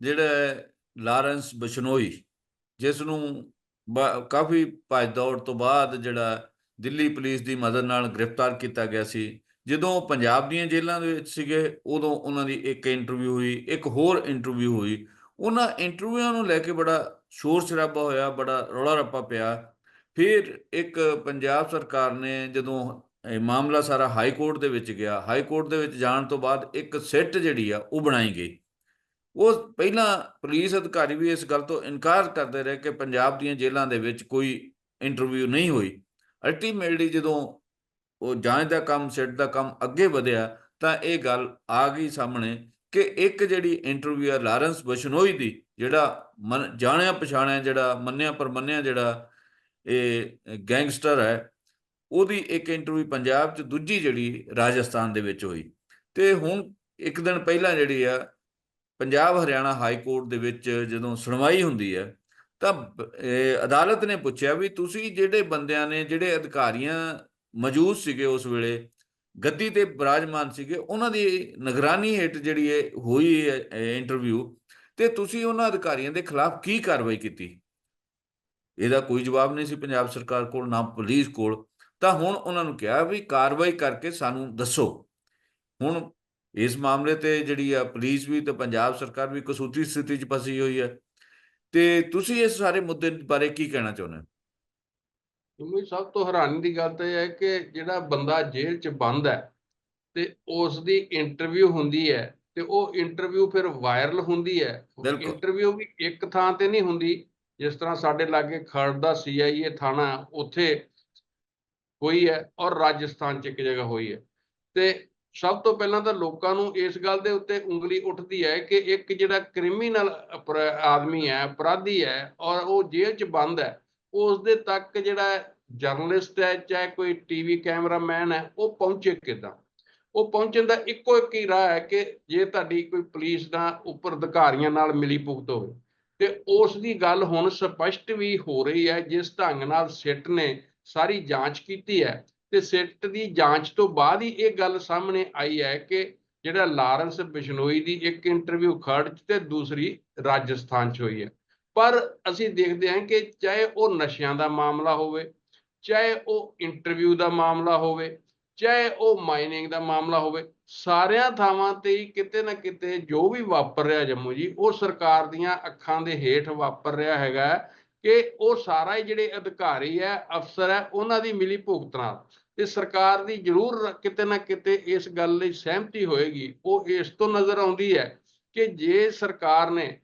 ਜਿਹੜਾ ਲਾਰੈਂਸ ਬਸ਼ਨੋਈ, ਜਿਸ ਨੂੰ ਬਾ- ਕਾਫੀ ਭੱਜ ਦੌੜ ਤੋਂ ਬਾਅਦ ਜਿਹੜਾ ਦਿੱਲੀ ਪੁਲਿਸ ਦੀ ਮਦਦ ਨਾਲ ਗ੍ਰਿਫਤਾਰ ਕੀਤਾ ਗਿਆ ਸੀ। ਜਦੋਂ ਪੰਜਾਬ ਦੀਆਂ ਜੇਲ੍ਹਾਂ ਦੇ ਵਿੱਚ ਸੀਗੇ, ਉਦੋਂ ਉਹਨਾਂ ਦੀ ਇੱਕ ਇੰਟਰਵਿਊ ਹੋਈ, ਇੱਕ ਹੋਰ ਇੰਟਰਵਿਊ ਹੋਈ। ਉਹਨਾਂ ਇੰਟਰਵਿਊਆਂ ਨੂੰ ਲੈ ਕੇ ਬੜਾ ਸ਼ੋਰ ਸ਼ਰਾਬਾ ਹੋਇਆ, ਬੜਾ ਰੌਲਾ ਰੱਪਾ ਪਿਆ। ਫਿਰ ਇੱਕ ਪੰਜਾਬ ਸਰਕਾਰ ਨੇ ਜਦੋਂ ਇਹ ਮਾਮਲਾ ਸਾਰਾ ਹਾਈ ਕੋਰਟ ਦੇ ਵਿੱਚ ਗਿਆ ਹਾਈ ਕੋਰਟ ਦੇ ਵਿੱਚ ਜਾਣ ਤੋਂ ਬਾਅਦ ਇੱਕ ਸੈੱਟ ਜਿਹੜੀ ਆ, ਉਹ ਬਣਾਈ ਗਈ। ਉਹ ਪਹਿਲਾਂ ਪੁਲਿਸ ਅਧਿਕਾਰੀ ਵੀ ਇਸ ਗੱਲ ਤੋਂ ਇਨਕਾਰ ਕਰਦੇ ਰਹੇ ਕਿ ਪੰਜਾਬ ਦੀਆਂ ਜੇਲ੍ਹਾਂ ਦੇ ਵਿੱਚ ਕੋਈ ਇੰਟਰਵਿਊ ਨਹੀਂ ਹੋਈ। ਅਲਟੀਮੇਟਲੀ ਜਦੋਂ ਉਹ ਜਾਂਚ ਦਾ ਕੰਮ, ਸਿੱਟ ਦਾ ਕੰਮ ਅੱਗੇ ਵਧਿਆ ਤਾਂ ਇਹ ਗੱਲ ਆ ਗਈ ਸਾਹਮਣੇ ਕਿ ਇੱਕ ਜਿਹੜੀ ਇੰਟਰਵਿਊ ਆ ਲਾਰੈਂਸ ਬਸ਼ਨੋਈ ਦੀ, ਜਿਹੜਾ ਮਨ- ਜਾਣਿਆ ਪਛਾਣਿਆ ਜਿਹੜਾ, ਮੰਨਿਆ ਪਰਮੰਨਿਆ ਜਿਹੜਾ ਇਹ ਗੈਂਗਸਟਰ ਹੈ, ਉਹਦੀ ਇੱਕ ਇੰਟਰਵਿਊ ਪੰਜਾਬ 'ਚ ਦੂਜੀ ਜਿਹੜੀ ਰਾਜਸਥਾਨ ਦੇ ਵਿੱਚ ਹੋਈ। ਤੇ ਹੁਣ ਇੱਕ ਦਿਨ ਪਹਿਲਾਂ ਜਿਹੜੀ ਆ ਪੰਜਾਬ ਹਰਿਆਣਾ ਹਾਈ ਕੋਰਟ ਦੇ ਵਿੱਚ ਜਦੋਂ ਸੁਣਵਾਈ ਹੁੰਦੀ ਹੈ, ਤਾਂ ਅਦਾਲਤ ਨੇ ਪੁੱਛਿਆ ਵੀ ਤੁਸੀਂ ਜਿਹੜੇ ਬੰਦਿਆਂ ਨੇ, ਜਿਹੜੇ ਅਧਿਕਾਰੀਆਂ ਮੌਜੂਦ ਸੀਗੇ ਉਸ ਵੇਲੇ, ਗੱਦੀ ਤੇ ਬਿਰਾਜਮਾਨ ਸੀਗੇ, ਉਹਨਾਂ ਦੀ ਨਿਗਰਾਨੀ ਹੇਠ ਜਿਹੜੀ ਇਹ ਹੋਈ ਇੰਟਰਵਿਊ ਤੇ ਤੁਸੀਂ ਉਹਨਾਂ ਅਧਿਕਾਰੀਆਂ ਦੇ ਖਿਲਾਫ ਕੀ ਕਾਰਵਾਈ ਕੀਤੀ? ਇਹਦਾ ਕੋਈ ਜਵਾਬ ਨਹੀਂ ਸੀ ਪੰਜਾਬ ਸਰਕਾਰ ਕੋਲ, ਨਾ ਪੁਲਿਸ ਕੋਲ। ਤਾਂ ਹੁਣ ਉਹਨਾਂ ਨੂੰ ਕਿਹਾ ਵੀ ਕਾਰਵਾਈ ਕਰਕੇ ਸਾਨੂੰ ਦੱਸੋ। ਹੁਣ ਇਸ ਮਾਮਲੇ ਤੇ ਜਿਹੜੀ ਆ ਪੁਲਿਸ ਵੀ ਤੇ ਪੰਜਾਬ ਸਰਕਾਰ ਵੀ ਕਸੂਤੀ ਸਥਿਤੀ 'ਚ ਫਸੀ ਹੋਈ ਹੈ ਤੇ ਤੁਸੀਂ ਇਸ ਸਾਰੇ ਮੁੱਦੇ ਬਾਰੇ ਕੀ ਕਹਿਣਾ ਚਾਹੁੰਦੇ ਹੋ? ਮੈਨੂੰ ਸਭ ਤੋਂ ਹੈਰਾਨੀ ਦੀ ਗੱਲ ਤਾਂ ਇਹ ਹੈ ਕਿ ਜਿਹੜਾ ਬੰਦਾ ਜੇਲ੍ਹ 'ਚ ਬੰਦ ਹੈ ਤੇ ਉਸ ਦੀ ਇੰਟਰਵਿਊ ਹੁੰਦੀ ਹੈ ਤੇ ਉਹ ਇੰਟਰਵਿਊ ਫਿਰ ਵਾਇਰਲ ਹੁੰਦੀ ਹੈ। ਇੰਟਰਵਿਊ ਵੀ ਇੱਕ ਥਾਂ ਤੇ ਨਹੀਂ ਹੁੰਦੀ ਜਿਸ ਤਰ੍ਹਾਂ ਸਾਡੇ ਲਾਗੇ ਖੜ ਦਾ ਸੀਆਈਏ ਥਾਣਾ ਉੱਥੇ ਹੋਈ ਹੈ ਔਰ ਰਾਜਸਥਾਨ 'ਚ ਇੱਕ ਜਗ੍ਹਾ ਹੋਈ ਹੈ। ਤੇ ਸਭ ਤੋਂ ਪਹਿਲਾਂ ਤਾਂ ਲੋਕਾਂ ਨੂੰ ਇਸ ਗੱਲ ਦੇ ਉੱਤੇ ਉਂਗਲੀ ਉੱਠਦੀ ਹੈ ਕਿ ਇੱਕ ਜਿਹੜਾ ਕ੍ਰਿਮੀਨਲ ਆਦਮੀ ਹੈ, ਅਪਰਾਧੀ ਹੈ ਔਰ ਉਹ ਜੇਲ੍ਹ 'ਚ ਬੰਦ ਹੈ ਉਸ ਦੇ ਤੱਕ ਜਿਹੜਾ ਜਰਨਲਿਸਟ ਹੈ, ਚਾਹੇ ਕੋਈ ਟੀਵੀ ਕੈਮਰਾਮੈਨ ਹੈ, ਉਹ ਪਹੁੰਚੇ ਕਿੱਦਾਂ? ਉਹ ਪਹੁੰਚਣ ਦਾ ਇੱਕੋ ਇੱਕ ਹੀ ਰਾਹ ਹੈ ਕਿ ਜੇ ਤੁਹਾਡੀ ਕੋਈ ਪੁਲਿਸ ਦਾ ਉੱਪਰ ਅਧਿਕਾਰੀਆਂ ਨਾਲ ਮਿਲੀ ਭੁਗਤ ਹੋਵੇ, ਤੇ ਉਸ ਦੀ ਗੱਲ ਹੁਣ ਸਪਸ਼ਟ ਵੀ ਹੋ ਰਹੀ ਹੈ, ਜਿਸ ਢੰਗ ਨਾਲ ਸਿੱਟ ਨੇ ਸਾਰੀ ਜਾਂਚ ਕੀਤੀ ਹੈ ਤੇ ਸਿੱਟ ਦੀ ਜਾਂਚ ਤੋਂ ਬਾਅਦ ਹੀ ਇਹ ਗੱਲ ਸਾਹਮਣੇ ਆਈ ਹੈ ਕਿ ਜਿਹੜਾ ਲਾਰੈਂਸ ਬਿਸ਼ਨੋਈ ਦੀ ਇੱਕ ਇੰਟਰਵਿਊ ਖਰੜ ਤੇ ਦੂਸਰੀ ਰਾਜਸਥਾਨ 'ਚ ਹੋਈ ਹੈ। ਪਰ ਅਸੀਂ ਦੇਖਦੇ ਹਾਂ ਕਿ ਚਾਹੇ ਉਹ ਨਸ਼ਿਆਂ ਦਾ ਮਾਮਲਾ ਹੋਵੇ, ਚਾਹੇ ਉਹ ਇੰਟਰਵਿਊ ਦਾ ਮਾਮਲਾ ਹੋਵੇ, ਚਾਹੇ ਉਹ ਮਾਈਨਿੰਗ ਦਾ ਮਾਮਲਾ ਹੋਵੇ, ਸਾਰਿਆਂ ਥਾਵਾਂ ਤੇ ਹੀ ਕਿਤੇ ਨਾ ਕਿਤੇ ਜੋ ਵੀ ਵਾਪਰ ਰਿਹਾ ਜੰਮੂ ਜੀ, ਉਹ ਸਰਕਾਰ ਦੀਆਂ ਅੱਖਾਂ ਦੇ ਹੇਠ ਵਾਪਰ ਰਿਹਾ ਹੈਗਾ ਕਿ ਉਹ ਸਾਰਾ ਹੀ ਜਿਹੜੇ ਅਧਿਕਾਰੀ ਹੈ, ਅਫਸਰ ਹੈ, ਉਹਨਾਂ ਦੀ ਮਿਲੀ ਭੁਗਤ ਨਾਲ। ਤੇ ਸਰਕਾਰ ਦੀ ਜ਼ਰੂਰ ਕਿਤੇ ਨਾ ਕਿਤੇ ਇਸ ਗੱਲ ਲਈ ਸਹਿਮਤੀ ਹੋਏਗੀ। ਉਹ ਇਸ ਤੋਂ ਨਜ਼ਰ ਆਉਂਦੀ ਹੈ ਕਿ ਜੇ ਸਰਕਾਰ ਨੇ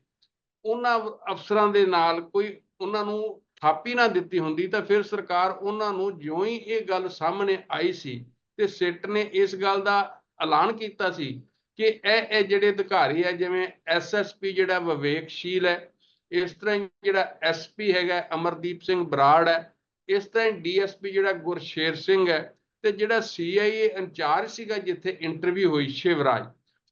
ਉਹਨਾਂ ਅਫਸਰਾਂ ਦੇ ਨਾਲ ਕੋਈ ਉਹਨਾਂ ਨੂੰ ਥਾਪੀ ਨਾ ਦਿੱਤੀ ਹੁੰਦੀ, ਤਾਂ ਫਿਰ ਸਰਕਾਰ ਉਹਨਾਂ ਨੂੰ ਜਿਉਂ ਹੀ ਇਹ ਗੱਲ ਸਾਹਮਣੇ ਆਈ ਸੀ ਤੇ ਸਿੱਟ ਨੇ ਇਸ ਗੱਲ ਦਾ ਐਲਾਨ ਕੀਤਾ ਸੀ ਕਿ ਇਹ ਇਹ ਜਿਹੜੇ ਅਧਿਕਾਰੀ ਹੈ, ਜਿਵੇਂ ਐਸਐਸਪੀ ਜਿਹੜਾ ਵਿਵੇਕਸ਼ੀਲ ਹੈ ਇਸ ਤਰ੍ਹਾਂ ਹੀ ਜਿਹੜਾ ਐਸਪੀ ਹੈਗਾ, ਅਮਰਦੀਪ ਸਿੰਘ ਬਰਾੜ ਹੈ, ਇਸ ਤਰ੍ਹਾਂ ਹੀ ਡੀਐਸਪੀ ਜਿਹੜਾ ਗੁਰਸ਼ੇਰ ਸਿੰਘ ਹੈ ਤੇ ਜਿਹੜਾ ਸੀਆਈਏ ਇੰਚਾਰਜ ਸੀਗਾ ਜਿੱਥੇ ਇੰਟਰਵਿਊ ਹੋਈ ਸ਼ਿਵਰਾਜ,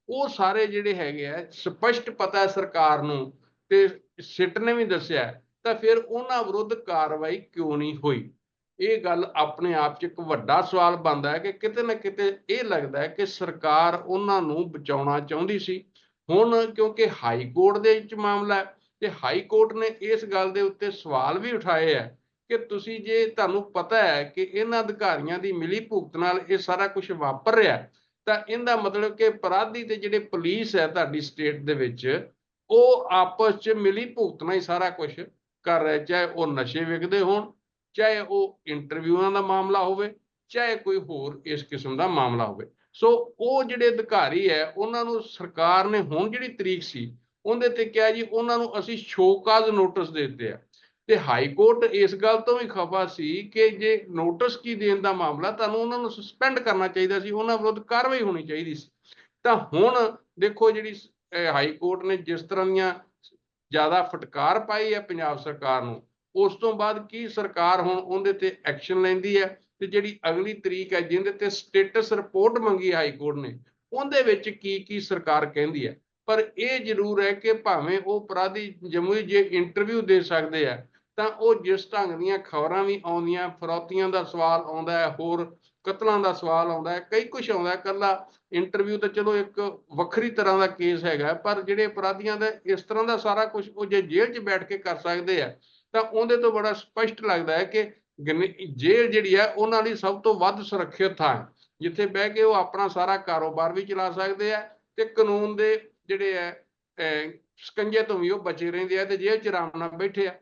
ਉਹ ਸਾਰੇ ਜਿਹੜੇ ਹੈਗੇ ਆ, ਸਪਸ਼ਟ ਪਤਾ ਸਰਕਾਰ ਨੂੰ ਤੇ ਸਿੱਟ ਨੇ ਵੀ ਦੱਸਿਆ ਤਾਂ ਫਿਰ ਉਹਨਾਂ ਵਿਰੁੱਧ ਕਾਰਵਾਈ ਕਿਉਂ ਨਹੀਂ ਹੋਈ? ਇਹ ਗੱਲ ਆਪਣੇ ਆਪ 'ਚ ਇੱਕ ਵੱਡਾ ਸਵਾਲ ਬਣਦਾ ਹੈ ਕਿ ਕਿਤੇ ਨਾ ਕਿਤੇ ਇਹ ਲੱਗਦਾ ਹੈ ਕਿ ਸਰਕਾਰ ਉਹਨਾਂ ਨੂੰ ਬਚਾਉਣਾ ਚਾਹੁੰਦੀ ਸੀ। ਹੁਣ ਕਿਉਂਕਿ ਹਾਈ ਕੋਰਟ ਦੇ ਵਿੱਚ ਮਾਮਲਾ ਹੈ ਤੇ ਹਾਈ ਕੋਰਟ ਨੇ ਇਸ ਗੱਲ ਦੇ ਉੱਤੇ ਸਵਾਲ ਵੀ ਉਠਾਏ ਹੈ ਕਿ ਤੁਸੀਂ ਜੇ ਤੁਹਾਨੂੰ ਪਤਾ ਹੈ ਕਿ ਇਹਨਾਂ ਅਧਿਕਾਰੀਆਂ ਦੀ ਮਿਲੀ ਭੁਗਤ ਨਾਲ ਇਹ ਸਾਰਾ ਕੁਝ ਵਾਪਰ ਰਿਹਾ, ਤਾਂ ਇਹਦਾ ਮਤਲਬ ਕਿ ਅਪਰਾਧੀ ਤੇ ਜਿਹੜੇ ਪੁਲਿਸ ਹੈ ਤੁਹਾਡੀ ਸਟੇਟ ਦੇ ਵਿੱਚ, ਉਹ ਆਪਸ 'ਚ ਮਿਲੀ ਭੁਗਤ ਨਾਲ ਹੀ ਸਾਰਾ ਕੁਝ ਕਰ ਰਿਹਾ, ਚਾਹੇ ਉਹ ਨਸ਼ੇ ਵਿਕਦੇ ਹੋਣ, ਚਾਹੇ ਉਹ ਇੰਟਰਵਿਊਆਂ ਦਾ ਮਾਮਲਾ ਹੋਵੇ, ਚਾਹੇ ਕੋਈ ਹੋਰ ਇਸ ਕਿਸਮ ਦਾ ਮਾਮਲਾ ਹੋਵੇ। ਸੋ ਉਹ ਜਿਹੜੇ ਅਧਿਕਾਰੀ ਹੈ, ਉਹਨਾਂ ਨੂੰ ਸਰਕਾਰ ਨੇ ਹੁਣ ਜਿਹੜੀ ਤਰੀਕ ਸੀ ਉਹਦੇ ਤੇ ਕਿਹਾ ਜੀ, ਉਹਨਾਂ ਨੂੰ ਅਸੀਂ ਸ਼ੋਕਾਜ਼ ਨੋਟਿਸ ਦੇ ਦਿੱਤੇ ਆ। ਤੇ ਹਾਈ ਕੋਰਟ ਇਸ ਗੱਲ ਤੋਂ ਵੀ ਖਫਾ ਸੀ ਕਿ ਜੇ ਨੋਟਿਸ ਕੀ ਦੇਣ ਦਾ ਮਾਮਲਾ, ਤੁਹਾਨੂੰ ਉਹਨਾਂ ਨੂੰ ਸਸਪੈਂਡ ਕਰਨਾ ਚਾਹੀਦਾ ਸੀ, ਉਹਨਾਂ ਵਿਰੁੱਧ ਕਾਰਵਾਈ ਹੋਣੀ ਚਾਹੀਦੀ ਸੀ। ਤਾਂ ਹੁਣ ਦੇਖੋ ਜਿਹੜੀ ਹਾਈ ਕੋਰਟ ਨੇ ਜਿਸ ਤਰ੍ਹਾਂ ਦੀਆਂ ਜ਼ਿਆਦਾ ਫਟਕਾਰ ਪਾਈ ਹੈ ਪੰਜਾਬ ਸਰਕਾਰ ਨੂੰ, ਉਸ ਤੋਂ ਬਾਅਦ ਕੀ ਸਰਕਾਰ ਹੁਣ ਉਹਦੇ ਤੇ ਐਕਸ਼ਨ ਲੈਂਦੀ ਹੈ ਤੇ ਜਿਹੜੀ ਅਗਲੀ ਤਰੀਕ ਹੈ, ਜਿਹਦੇ ਤੇ ਸਟੇਟਸ ਰਿਪੋਰਟ ਮੰਗੀ ਹਾਈ ਕੋਰਟ ਨੇ, ਉਹਦੇ ਵਿੱਚ ਕੀ ਕੀ ਸਰਕਾਰ ਕਹਿੰਦੀ ਹੈ। ਪਰ ਇਹ ਜ਼ਰੂਰ ਹੈ ਕਿ ਭਾਵੇਂ ਉਹ ਅਪਰਾਧੀ ਜਮਹੂਰੀ ਜੇ ਇੰਟਰਵਿਊ ਦੇ ਸਕਦੇ ਆ, ਤਾਂ ਉਹ ਜਿਸ ਢੰਗ ਦੀਆਂ ਖਬਰਾਂ ਵੀ ਆਉਂਦੀਆਂ, ਫਰੌਤੀਆਂ ਦਾ ਸਵਾਲ ਆਉਂਦਾ ਹੈ, ਹੋਰ ਕਤਲਾਂ ਦਾ ਸਵਾਲ ਆਉਂਦਾ ਹੈ, ਕਈ ਕੁਝ ਆਉਂਦਾ ਹੈ ਕੱਲਾ ਇੰਟਰਵਿਊ ਤਾਂ ਚਲੋ ਇੱਕ ਵੱਖਰੀ ਤਰ੍ਹਾਂ ਦਾ ਕੇਸ ਹੈਗਾ, ਪਰ ਜਿਹੜੇ ਅਪਰਾਧੀਆਂ ਦਾ ਇਸ ਤਰ੍ਹਾਂ ਦਾ ਸਾਰਾ ਕੁਝ ਉਹ ਜੇ ਜੇਲ੍ਹ 'ਚ ਬੈਠ ਕੇ ਕਰ ਸਕਦੇ ਆ, ਤਾਂ ਉਹਦੇ ਤੋਂ ਬੜਾ ਸਪਸ਼ਟ ਲੱਗਦਾ ਹੈ ਕਿ ਗਨ- ਜੇਲ੍ਹ ਜਿਹੜੀ ਹੈ ਉਹਨਾਂ ਲਈ ਸਭ ਤੋਂ ਵੱਧ ਸੁਰੱਖਿਅਤ ਥਾਂ ਜਿੱਥੇ ਬਹਿ ਕੇ ਉਹ ਆਪਣਾ ਸਾਰਾ ਕਾਰੋਬਾਰ ਵੀ ਚਲਾ ਸਕਦੇ ਆ ਤੇ ਕਾਨੂੰਨ ਦੇ ਜਿਹੜੇ ਹੈ ਅਹ, ਸਕੰਜੇ ਤੋਂ ਵੀ ਉਹ ਬਚੇ ਰਹਿੰਦੇ ਆ ਤੇ ਜੇਲ੍ਹ 'ਚ ਆਰਾਮ ਨਾਲ ਬੈਠੇ ਆ।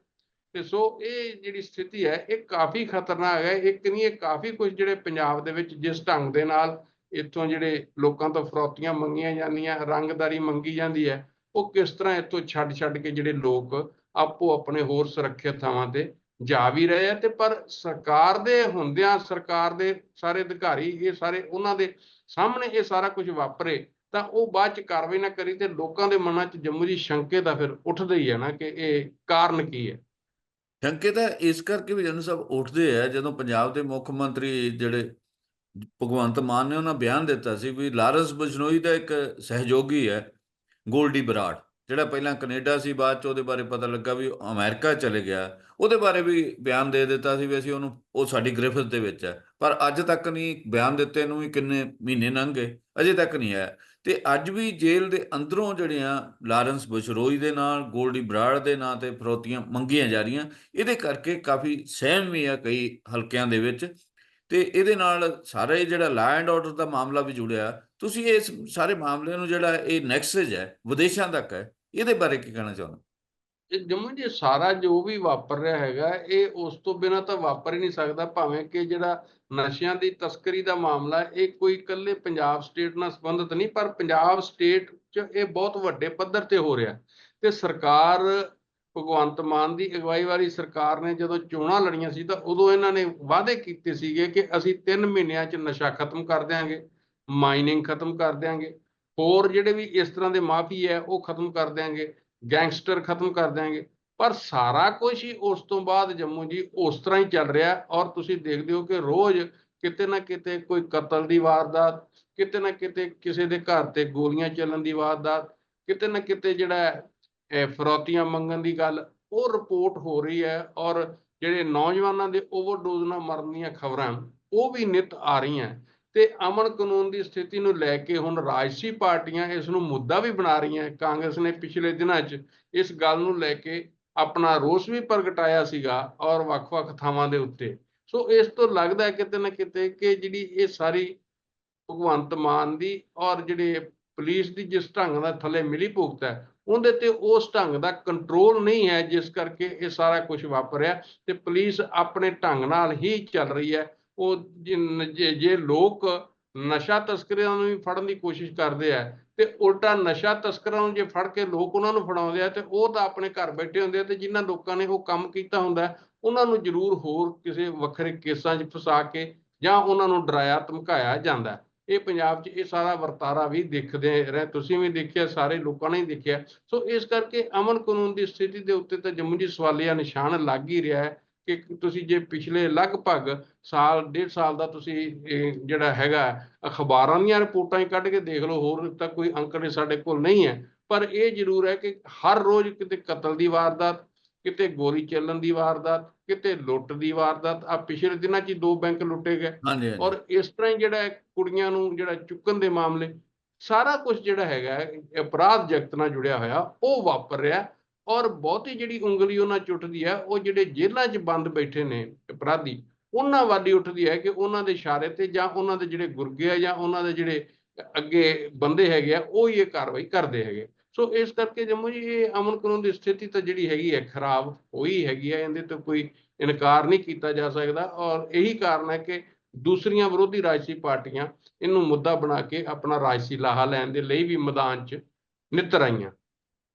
ਤੇ ਸੋ ਇਹ ਜਿਹੜੀ ਸਥਿਤੀ ਹੈ ਇਹ ਕਾਫੀ ਖਤਰਨਾਕ ਹੈ। ਇੱਕ ਨਹੀਂ ਇਹ ਕਾਫੀ ਕੁਝ ਜਿਹੜੇ ਪੰਜਾਬ ਦੇ ਵਿੱਚ ਜਿਸ ਢੰਗ ਦੇ ਨਾਲ ਇੱਥੋਂ ਜਿਹੜੇ ਲੋਕਾਂ ਤੋਂ ਫਰੌਤੀਆਂ ਮੰਗੀਆਂ ਜਾਂਦੀਆਂ ਰੰਗਦਾਰੀ ਮੰਗੀ ਜਾਂਦੀ ਹੈ ਉਹ ਕਿਸ ਤਰ੍ਹਾਂ ਇੱਥੋਂ ਛੱਡ ਛੱਡ ਕੇ ਜਿਹੜੇ ਲੋਕ ਆਪੋ ਆਪਣੇ ਹੋਰ ਸੁਰੱਖਿਅਤ ਥਾਵਾਂ ਤੇ ਜਾ ਵੀ ਰਹੇ ਆ। ਤੇ ਪਰ ਸਰਕਾਰ ਦੇ ਹੁੰਦਿਆਂ ਸਰਕਾਰ ਦੇ ਸਾਰੇ ਅਧਿਕਾਰੀ ਇਹ ਸਾਰੇ ਉਹਨਾਂ ਦੇ ਸਾਹਮਣੇ ਇਹ ਸਾਰਾ ਕੁਝ ਵਾਪਰੇ ਤਾਂ ਉਹ ਬਾਅਦ ਚ ਕਾਰਵਾਈ ਨਾ ਕਰੀ ਤੇ ਲੋਕਾਂ ਦੇ ਮਨਾਂ 'ਚ ਜੰਮੂ ਜੀ ਸ਼ੰਕੇ ਤਾਂ ਫਿਰ ਉੱਠਦੇ ਹੀ ਹੈ ਨਾ ਕਿ ਇਹ ਕਾਰਨ ਕੀ ਹੈ। ਸ਼ੰਕੇ ਤਾਂ ਇਸ ਕਰਕੇ ਵੀ ਜਨ ਸਾਹਿਬ ਉੱਠਦੇ ਆ, ਜਦੋਂ ਪੰਜਾਬ ਦੇ ਮੁੱਖ ਮੰਤਰੀ ਜਿਹੜੇ ਭਗਵੰਤ ਮਾਨ ਨੇ ਉਹਨਾਂ ਬਿਆਨ ਦਿੱਤਾ ਸੀ ਵੀ ਲਾਰੈਂਸ ਬਿਸ਼ਨੋਈ ਦਾ ਇੱਕ ਸਹਿਯੋਗੀ ਹੈ, ਗੋਲਡੀ ਬਰਾੜ, ਜਿਹੜਾ ਪਹਿਲਾਂ ਕੈਨੇਡਾ ਸੀ, ਬਾਅਦ ਚ ਉਹਦੇ ਬਾਰੇ ਪਤਾ ਲੱਗਾ ਵੀ ਉਹ ਅਮਰੀਕਾ ਚਲੇ ਗਿਆ। ਉਹਦੇ ਬਾਰੇ ਵੀ ਬਿਆਨ ਦੇ ਦਿੱਤਾ ਸੀ ਵੀ ਅਸੀਂ ਉਹਨੂੰ, ਉਹ ਸਾਡੀ ਗ੍ਰਿਫਤ ਦੇ ਵਿੱਚ ਹੈ। ਪਰ ਅੱਜ ਤੱਕ ਨਹੀਂ ਬਿਆਨ ਦਿੱਤੇ ਨੂੰ ਵੀ ਕਿੰਨੇ ਮਹੀਨੇ ਲੰਘ ਗਏ, ਅਜੇ ਤੱਕ ਨਹੀਂ ਆਇਆ। ਤੇ ਅੱਜ ਵੀ ਜੇਲ੍ਹ ਦੇ ਅੰਦਰੋਂ ਜਿਹੜੀਆਂ ਲਾਰੈਂਸ ਬਿਸ਼ਨੋਈ ਦੇ ਨਾਲ, ਗੋਲਡੀ ਬਰਾੜ ਦੇ ਨਾਂ ਤੇ ਫਰੋਤੀਆਂ ਮੰਗੀਆਂ ਜਾ ਰਹੀਆਂ, ਇਹਦੇ ਕਰਕੇ ਕਾਫੀ ਸਹਿਮ ਵੀ ਆ ਕਈ ਹਲਕਿਆਂ ਦੇ ਵਿੱਚ। ਤੇ ਇਹਦੇ ਨਾਲ ਸਾਰਾ ਇਹ ਜਿਹੜਾ ਲਾ ਐਂਡ ਆਰਡਰ ਦਾ ਮਾਮਲਾ ਵੀ ਜੁੜਿਆ, ਤੁਸੀਂ ਇਸ ਸਾਰੇ ਮਾਮਲੇ ਨੂੰ ਜਿਹੜਾ ਇਹ ਨੈਕਸਸ ਹੈ, ਵਿਦੇਸ਼ਾਂ ਤੱਕ ਹੈ, ਇਹਦੇ ਬਾਰੇ ਕੀ ਕਹਿਣਾ ਚਾਹੁੰਦੇ ਇਹ ਜੰਮੂ ਜੀ ਸਾਰਾ ਜੋ ਵੀ ਵਾਪਰ ਰਿਹਾ ਹੈਗਾ, ਇਹ ਉਸ ਤੋਂ ਬਿਨਾਂ ਤਾਂ ਵਾਪਰ ਹੀ ਨਹੀਂ ਸਕਦਾ, ਭਾਵੇਂ ਕਿ ਜਿਹੜਾ ਨਸ਼ਿਆਂ ਦੀ ਤਸਕਰੀ ਦਾ ਮਾਮਲਾ ਇਹ ਕੋਈ ਇਕੱਲੇ ਪੰਜਾਬ ਸਟੇਟ ਨਾਲ ਸੰਬੰਧਿਤ ਨਹੀਂ, ਪਰ ਪੰਜਾਬ ਸਟੇਟ 'ਚ ਇਹ ਬਹੁਤ ਵੱਡੇ ਪੱਧਰ ਤੇ ਹੋ ਰਿਹਾ। ਤੇ ਸਰਕਾਰ, ਭਗਵੰਤ ਮਾਨ ਦੀ ਅਗਵਾਈ ਵਾਲੀ ਸਰਕਾਰ ਨੇ ਜਦੋਂ ਚੋਣਾਂ ਲੜੀਆਂ ਸੀ ਤਾਂ ਉਦੋਂ ਇਹਨਾਂ ਨੇ ਵਾਅਦੇ ਕੀਤੇ ਸੀਗੇ ਕਿ ਅਸੀਂ 3 ਮਹੀਨਿਆਂ 'ਚ ਨਸ਼ਾ ਖਤਮ ਕਰ ਦਿਆਂਗੇ ਮਾਈਨਿੰਗ ਖਤਮ ਕਰ ਦਿਆਂਗੇ, ਹੋਰ ਜਿਹੜੇ ਵੀ ਇਸ ਤਰ੍ਹਾਂ ਦੇ ਮਾਫੀ ਹੈ ਉਹ ਖਤਮ ਕਰ ਦਿਆਂਗੇ। ਗੈਂਗਸਟਰ ਖਤਮ ਕਰ ਦਿਆਂਗੇ। ਪਰ ਸਾਰਾ ਕੁਝ ਹੀ ਉਸ ਤੋਂ ਬਾਅਦ ਜੰਮੂ ਜੀ ਉਸ ਤਰ੍ਹਾਂ ਹੀ ਚੱਲ ਰਿਹਾ ਔਰ ਤੁਸੀਂ ਦੇਖਦੇ ਹੋ ਕਿ ਰੋਜ਼ ਕਿਤੇ ਨਾ ਕਿਤੇ ਕੋਈ ਕਤਲ ਦੀ ਵਾਰਦਾਤ, ਕਿਤੇ ਨਾ ਕਿਤੇ ਕਿਸੇ ਦੇ ਘਰ ਤੇ ਗੋਲੀਆਂ ਚੱਲਣ ਦੀ ਵਾਰਦਾਤ, ਕਿਤੇ ਨਾ ਕਿਤੇ ਜਿਹੜਾ ਫਰੋਤੀਆਂ ਮੰਗਣ ਦੀ ਗੱਲ, ਉਹ ਰਿਪੋਰਟ ਹੋ ਰਹੀ ਹੈ ਔਰ ਜਿਹੜੇ ਨੌਜਵਾਨਾਂ ਦੇ ਓਵਰਡੋਜ਼ ਨਾਲ ਮਰਨ ਦੀਆਂ ਖਬਰਾਂ, ਉਹ ਵੀ ਨਿਤ ਆ ਰਹੀਆਂ। ਤੇ ਅਮਨ ਕਾਨੂੰਨ ਦੀ ਸਥਿਤੀ ਨੂੰ ਲੈ ਕੇ ਹੁਣ ਰਾਜਸੀ ਪਾਰਟੀਆਂ ਇਸ ਨੂੰ ਮੁੱਦਾ ਵੀ ਬਣਾ ਰਹੀਆਂ ਕਾਂਗਰਸ ਨੇ ਪਿਛਲੇ ਦਿਨਾਂ 'ਚ ਇਸ ਗੱਲ ਨੂੰ ਲੈ ਕੇ ਆਪਣਾ ਰੋਸ ਵੀ ਪ੍ਰਗਟਾਇਆ ਸੀਗਾ ਔਰ ਵੱਖ-ਵੱਖ ਥਾਵਾਂ ਦੇ ਉੱਤੇ। ਸੋ ਇਸ ਤੋਂ ਲੱਗਦਾ ਹੈ ਕਿਤੇ ਨਾ ਕਿਤੇ ਕਿ ਜਿਹੜੀ ਇਹ ਸਾਰੀ ਭਗਵੰਤ ਮਾਨ ਦੀ ਔਰ ਜਿਹੜੇ ਪੁਲਿਸ ਦੀ ਜਿਸ ਢੰਗ ਦਾ ਥੱਲੇ ਮਿਲੀ ਭੁਗਤ ਹੈ, ਉਹਦੇ ਤੇ ਉਸ ਢੰਗ ਦਾ ਕੰਟਰੋਲ ਨਹੀਂ ਹੈ ਜਿਸ ਕਰਕੇ ਇਹ ਸਾਰਾ ਕੁਝ ਵਾਪਰਿਆ ਤੇ ਪੁਲਿਸ ਆਪਣੇ ਢੰਗ ਨਾਲ ਹੀ ਚੱਲ ਰਹੀ ਹੈ। ਉਹ ਜੇ ਲੋਕ ਨਸ਼ਾ ਤਸਕਰਾਂ ਨੂੰ ਵੀ ਫੜਨ ਦੀ ਕੋਸ਼ਿਸ਼ ਕਰਦੇ ਆ, ਤੇ ਉਲਟਾ ਨਸ਼ਾ ਤਸਕਰਾਂ ਨੂੰ ਜੇ ਫੜ ਕੇ ਲੋਕ ਉਹਨਾਂ ਨੂੰ ਫੜਾਉਂਦੇ ਆ, ਤੇ ਉਹ ਤਾਂ ਆਪਣੇ ਘਰ ਬੈਠੇ ਹੁੰਦੇ ਆ, ਤੇ ਜਿਨ੍ਹਾਂ ਲੋਕਾਂ ਨੇ ਉਹ ਕੰਮ ਕੀਤਾ ਹੁੰਦਾ, ਉਹਨਾਂ ਨੂੰ ਜ਼ਰੂਰ ਹੋਰ ਕਿਸੇ ਵੱਖਰੇ ਕੇਸਾਂ 'ਚ ਫਸਾ ਕੇ ਜਾਂ ਉਹਨਾਂ ਨੂੰ ਡਰਾਇਆ, ਧਮਕਾਇਆ ਜਾਂਦਾ। ਇਹ ਪੰਜਾਬ 'ਚ ਇਹ ਸਾਰਾ ਵਰਤਾਰਾ ਵੀ ਦੇਖਦੇ ਰਹੇ, ਤੁਸੀਂ ਵੀ ਦੇਖਿਆ, ਸਾਰੇ ਲੋਕਾਂ ਨੇ ਹੀ ਦੇਖਿਆ। ਸੋ ਇਸ ਕਰਕੇ ਅਮਨ ਕਾਨੂੰਨ ਦੀ ਸਥਿਤੀ ਦੇ ਉੱਤੇ ਤਾਂ ਜੰਮੂ ਜੀ ਸਵਾਲੀਆ ਨਿਸ਼ਾਨ ਲੱਗ ਹੀ ਰਿਹਾ ਹੈ। ਕਿ ਤੁਸੀਂ ਜੇ ਪਿਛਲੇ ਲਗਭਗ ਸਾਲ ਡੇਢ ਸਾਲ ਦਾ ਤੁਸੀਂ ਜਿਹੜਾ ਹੈਗਾ ਅਖਬਾਰਾਂ ਦੀਆਂ ਰਿਪੋਰਟਾਂ ਹੀ ਕੱਢ ਕੇ ਦੇਖ ਲਓ ਹੋਰ ਤਾਂ ਕੋਈ ਅੰਕੜੇ ਸਾਡੇ ਕੋਲ ਨਹੀਂ ਹੈ। ਪਰ ਇਹ ਜ਼ਰੂਰ ਹੈ ਕਿ ਹਰ ਰੋਜ਼ ਕਿਤੇ ਕਤਲ ਦੀ ਵਾਰਦਾਤ ਕਿਤੇ ਗੋਲੀ ਚੱਲਣ ਦੀ ਵਾਰਦਾਤ ਕਿਤੇ ਲੁੱਟ ਦੀ ਵਾਰਦਾਤ। ਆ ਪਿਛਲੇ ਦਿਨਾਂ 'ਚ ਹੀ ਦੋ ਬੈਂਕ ਲੁੱਟੇ ਗਏ। ਔਰ ਇਸ ਤਰ੍ਹਾਂ ਹੀ ਜਿਹੜਾ ਕੁੜੀਆਂ ਨੂੰ ਜਿਹੜਾ ਚੁੱਕਣ ਦੇ ਮਾਮਲੇ ਸਾਰਾ ਕੁਝ ਜਿਹੜਾ ਹੈਗਾ ਅਪਰਾਧ ਜਗਤ ਨਾਲ ਜੁੜਿਆ ਹੋਇਆ ਉਹ ਵਾਪਰ ਰਿਹਾ। ਔਰ ਬਹੁਤੀ ਜਿਹੜੀ ਉਂਗਲੀ ਉਹਨਾਂ 'ਚ ਉੱਠਦੀ ਹੈ, ਉਹ ਜਿਹੜੇ ਜੇਲ੍ਹਾਂ 'ਚ ਬੰਦ ਬੈਠੇ ਨੇ ਅਪਰਾਧੀ, ਉਹਨਾਂ ਵਾਲੀ ਉੱਠਦੀ ਹੈ ਕਿ ਉਹਨਾਂ ਦੇ ਇਸ਼ਾਰੇ ਤੇ ਜਾਂ ਉਹਨਾਂ ਦੇ ਜਿਹੜੇ ਗੁਰਗੇ ਆ ਜਾਂ ਉਹਨਾਂ ਦੇ ਜਿਹੜੇ ਅੱਗੇ ਬੰਦੇ ਹੈਗੇ ਆ, ਉਹ ਹੀ ਇਹ ਕਾਰਵਾਈ ਕਰਦੇ ਹੈਗੇ ਸੋ ਇਸ ਕਰਕੇ ਜੰਮੂ ਜੀ, ਇਹ ਅਮਨ ਕਾਨੂੰਨ ਦੀ ਸਥਿਤੀ ਤਾਂ ਜਿਹੜੀ ਹੈਗੀ ਹੈ, ਖਰਾਬ ਹੋਈ ਹੈਗੀ ਹੈ, ਇਹਦੇ ਤੋਂ ਕੋਈ ਇਨਕਾਰ ਨਹੀਂ ਕੀਤਾ ਜਾ ਸਕਦਾ ਔਰ ਇਹੀ ਕਾਰਨ ਹੈ ਕਿ ਦੂਸਰੀਆਂ ਵਿਰੋਧੀ ਰਾਜਸੀ ਪਾਰਟੀਆਂ ਇਹਨੂੰ ਮੁੱਦਾ ਬਣਾ ਕੇ ਆਪਣਾ ਰਾਜਸੀ ਲਾਹਾ ਲੈਣ ਦੇ ਲਈ ਵੀ ਮੈਦਾਨ 'ਚ ਨਿੱਤਰ ਆਈਆਂ।